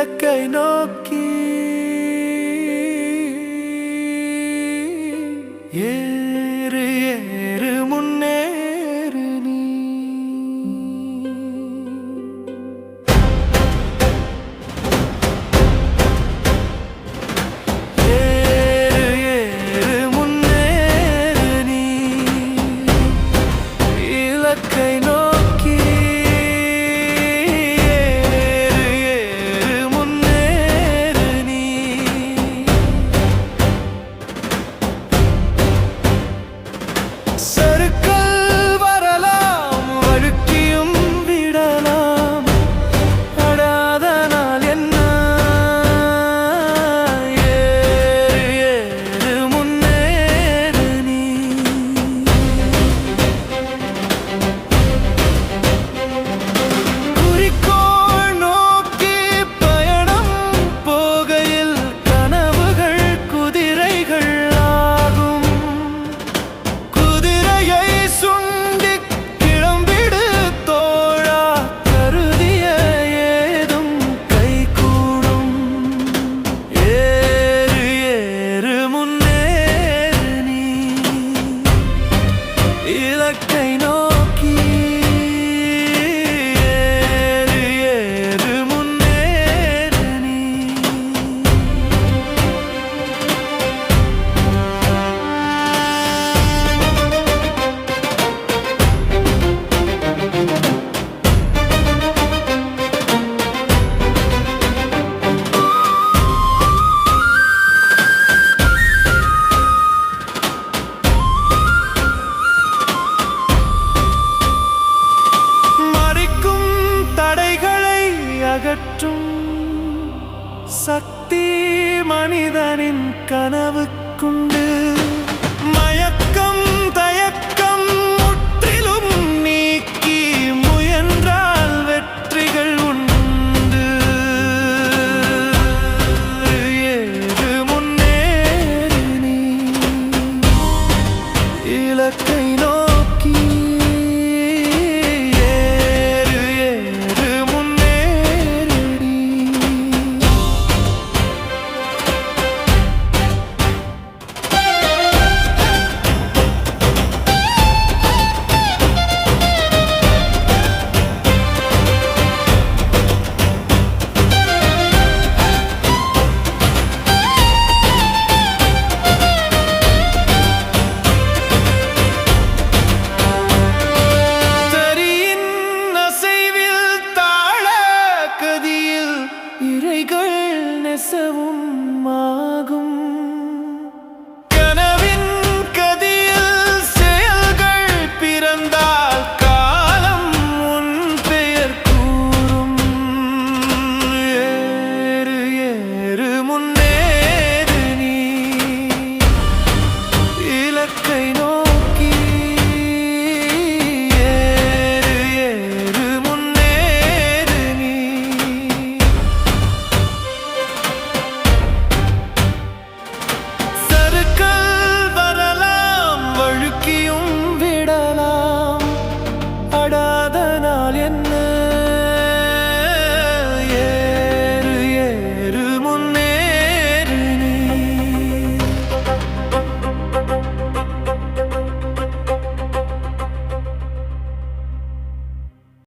இலக்கை நோக்கி. ஏறு ஏறு முன்னேறு நீ. ஏறு ஏறு முன்னேறு நீ. இலக்கை நோக்கி. அகற்றும் சக்தி மனிதனின் கனவுக்குண்டு. 恋